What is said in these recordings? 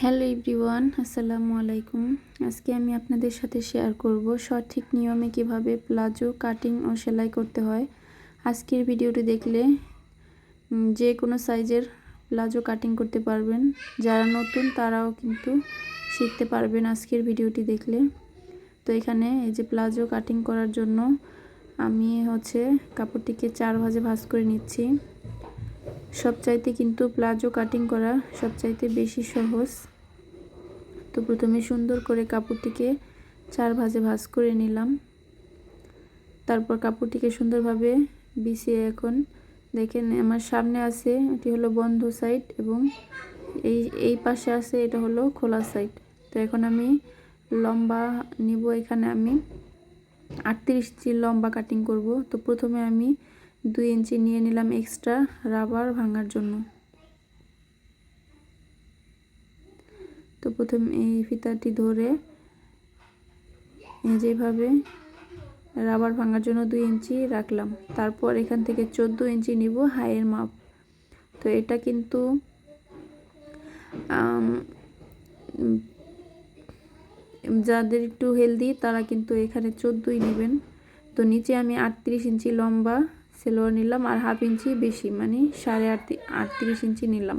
Hello everyone, আসসালামু আলাইকুম। আজকে আমি আপনাদের সাথে শেয়ার করব সঠিক নিয়মে কীভাবে প্লাজো কাটিং ও সেলাই করতে হয়। আজকের ভিডিওটি দেখলে যে কোনো সাইজের প্লাজো কাটিং করতে পারবেন। যারা নতুন, তারাও কিন্তু শিখতে পারবেন আজকের ভিডিওটি দেখলে। তো এখানে এই যে প্লাজো কাটিং করার জন্য আমি হচ্ছে কাপড়টিকে চার ভাজে ভাজ করে নিচ্ছি। সবচাইতে কিন্তু প্লাজো কাটিং করা সবচাইতে বেশি সহজ। তো প্রথমে সুন্দর করে কাপড়টিকে চার ভাজে ভাঁজ করে নিলাম। তারপর কাপড়টিকে সুন্দরভাবে বিছিয়ে এখন দেখেন আমার সামনে আছে, এটি হলো বন্ধ সাইড এবং এই এই পাশে আছে, এটা হলো খোলা সাইড তো এখন আমি লম্বা নিব, এখানে আমি আটত্রিশ ইঞ্চি লম্বা কাটিং করব। তো প্রথমে আমি দুই ইঞ্চি নিয়ে নিলাম এক্সট্রা রাবার ভাঙার জন্য। তো প্রথম এই ফিতাটি ধরে যেভাবে রাবার ভাঙার জন্য দুই ইঞ্চি রাখলাম। তারপর এখান থেকে চোদ্দ ইঞ্চি নিব হাইয়ের মাপ। তো এটা কিন্তু যাদের একটু হেলদি তারা কিন্তু এখানে চোদ্দোই নেবেন। তো নিচে আমি আটত্রিশ ইঞ্চি লম্বা সেলোয়ার নিলাম আর হাফ ইঞ্চি বেশি মানে সাড়ে আট আটত্রিশ ইঞ্চি নিলাম।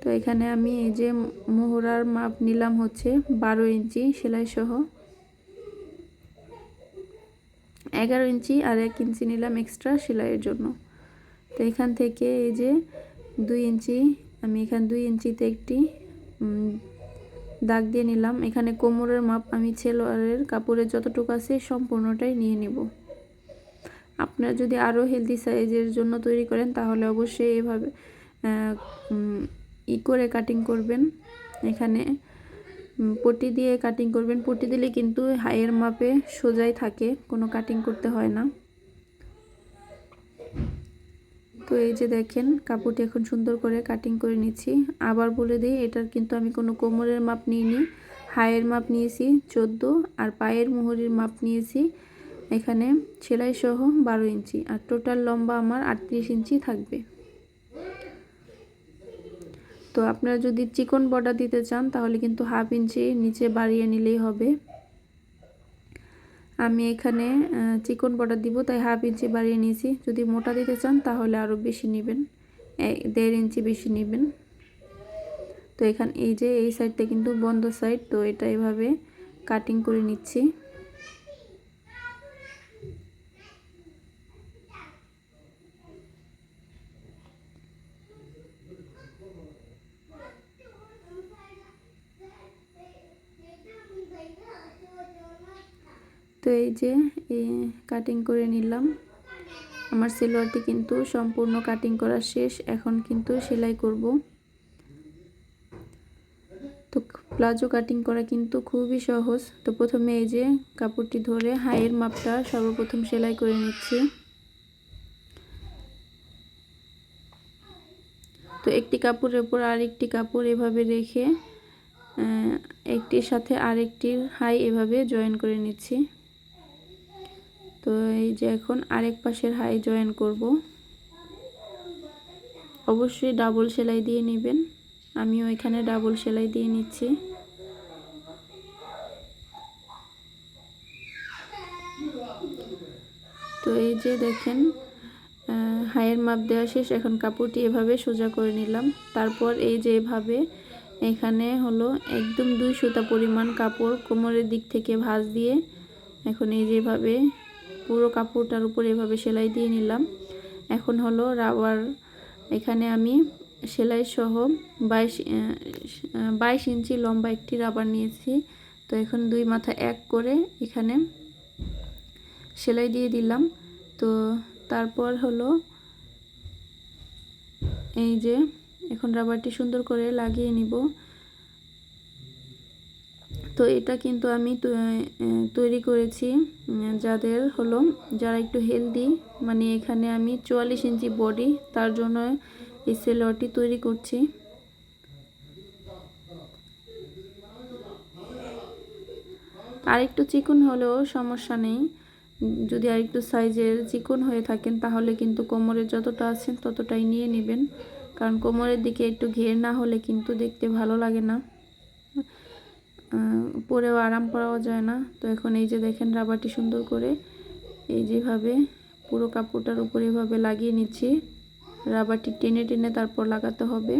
তো এখানে আমি এই যে মোহরার মাপ নিলাম হচ্ছে বারো ইঞ্চি সেলাই সহ। এগারো ইঞ্চি আর এক ইঞ্চি নিলাম এক্সট্রা সেলাইয়ের জন্য। তো এখান থেকে এই যে দুই ইঞ্চি, আমি এখানে দুই ইঞ্চিতে একটি দাগ দিয়ে নিলাম। এখানে কোমরের মাপ আমি ছেলোয়ারের কাপড়ের যতটুকু আছে সম্পূর্ণটাই নিয়ে নেব। আপনারা যদি আরও হেলদি সাইজের জন্য তৈরি করেন, তাহলে অবশ্যই এভাবে ই করে কাটিং করবেন। এখানে পটি দিয়ে কাটিং করবেন। পটি দিলে কিন্তু হাইয়ের মাপে সোজাই থাকে, কোনো কাটিং করতে হয় না। তো এই যে দেখেন, কাপড়টি এখন সুন্দর করে কাটিং করে নিচ্ছি। আবার বলে দিই, এটার কিন্তু আমি কোনো কোমরের মাপ নিইনি। হায়ের মাপ নিয়েছি চোদ্দ, আর পায়ের মুহুরির মাপ নিয়েছি এখানে সেলাই সহ বারো ইঞ্চি, আর টোটাল লম্বা আমার আটত্রিশ ইঞ্চি থাকবে। তো আপনারা যদি চিকন বর্ডার দিতে চান, তাহলে কিন্তু হাফ ইঞ্চি নিচে বাড়িয়ে নিলেই হবে। আমি এখানে চিকন বর্ডার দিব, তাই হাফ ইঞ্চি বাড়িয়ে নিয়েছি। যদি মোটা দিতে চান, তাহলে আরও বেশি নেবেন। দেড় ইঞ্চি বেশি নেবেন। তো এখানে, এই যে, এই সাইডটা কিন্তু বন্ধ সাইড তো এটা এভাবে কাটিং করে নিচ্ছি। এই যে কাটিং করে নিলাম। আমার সেলোয়ারটি কিন্তু সম্পূর্ণ কাটিং করা শেষ, এখন কিন্তু সেলাই করব। তো প্লাজো কাটিং করা কিন্তু খুবই সহজ। তো প্রথমে এই যে কাপড়টি ধরে হাইয়ের মাপটা সর্বপ্রথম সেলাই করে নিচ্ছি। তো একটি কাপড়ের উপর আরেকটি কাপড় এভাবে রেখে একটির সাথে আরেকটির হাই এভাবে জয়েন করে নিচ্ছি। তো এই যে এখন আরেক পাশের হাই জয়েন করব। অবশ্যই ডাবল সেলাই দিয়ে নেবেন। আমিও এখানে ডাবল সেলাই দিয়ে নিচ্ছি। তো এই যে দেখেন হাইয়ের মাপ দেওয়া শেষ। এখন কাপড়টি এভাবে সোজা করে নিলাম। তারপর এই যে এভাবে, এখানে হলো একদম দুই সুতা পরিমাণ কাপড় কোমরের দিক থেকে ভাঁজ দিয়ে। এখন এই যেভাবে পুরো কাপড়টার উপর এভাবে সেলাই দিয়ে নিলাম। এখন হলো রাবার, এখানে আমি সেলাই সহ বাইশ বাইশ ইঞ্চি লম্বা একটি রাবার নিয়েছি। তো এখন দুই মাথা এক করে এখানে সেলাই দিয়ে দিলাম। তো তারপর হলো এই যে, এখন রাবারটি সুন্দর করে লাগিয়ে নিব। তো এটা কিন্তু আমি তৈরি করেছি যাদের হলো যারা একটু হেলদি মানে এখানে আমি চুয়াল্লিশ ইঞ্চি বডি তার জন্য এই সেলোয়ারটি তৈরি করছি। আরেকটু চিকন হলেও সমস্যা নেই। যদি আরেকটু সাইজের চিকন হয়ে থাকেন, তাহলে কিন্তু কোমরের যতটা আছেন ততটাই নিয়ে নেবেন। কারণ কোমরের দিকে একটু ঘের না হলে কিন্তু দেখতে ভালো লাগে না। পরেও আরাম পাওয়া যায় না। তো এখন এই যে দেখেন রাবারটি সুন্দর করে এই যেভাবে পুরো কাপড়টার উপর এভাবে লাগিয়ে নিচ্ছি। রাবারটি টেনে টেনে তারপর লাগাতে হবে।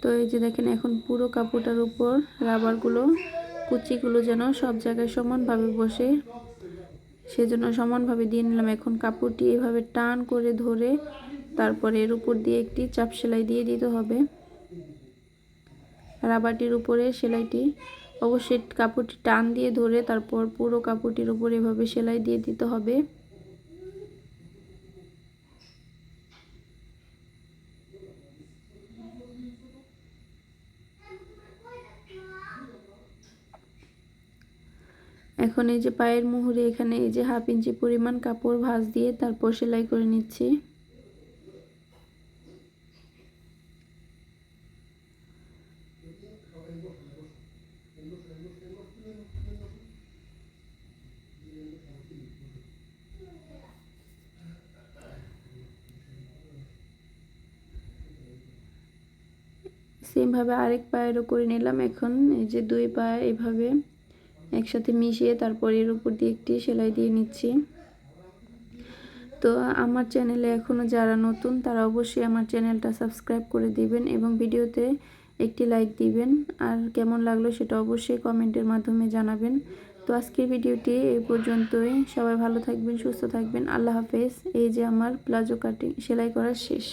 তো এই যে দেখেন এখন পুরো কাপড়টার উপর রাবারগুলো, কুচিগুলো যেন সব জায়গায় সমানভাবে বসে। সেজন্য সমানভাবে দিয়ে নিলাম। এখন কাপড়টি এভাবে টান করে ধরে তারপরে এর উপর দিয়ে একটি চাপ সেলাই দিয়ে দিতে হবে। রাবারটির উপরে সেলাইটি অবশ্যই কাপড়টি টান দিয়ে ধরে তারপর পুরো কাপড়টির উপর এভাবে সেলাই দিয়ে দিতে হবে। এখন এই যে পায়ের মুহুরে এখানে এই যে হাফ ইঞ্চি পরিমাণ কাপড় ভাঁজ দিয়ে তারপর সেলাই করে নিচ্ছি। সেমভাবে আরেক পায়েরও করে নিলাম। এখন এই যে দুই পায়ে এভাবে একসাথে মিশিয়ে তারপর এর উপর দিয়ে একটি সেলাই দিয়ে নিচ্ছি। তো আমার চ্যানেলে এখনও যারা নতুন, তারা অবশ্যই আমার চ্যানেলটা সাবস্ক্রাইব করে দিবেন এবং ভিডিওতে একটি লাইক দিবেন। আর কেমন লাগল সেটা অবশ্যই কমেন্টের মাধ্যমে জানাবেন। তো আজকের ভিডিওটি এই পর্যন্তই। সবাই ভালো থাকবেন, সুস্থ থাকবেন। আল্লাহ হাফেজ। এই যে আমার প্লাজো কাটিং, সেলাই করা শেষ।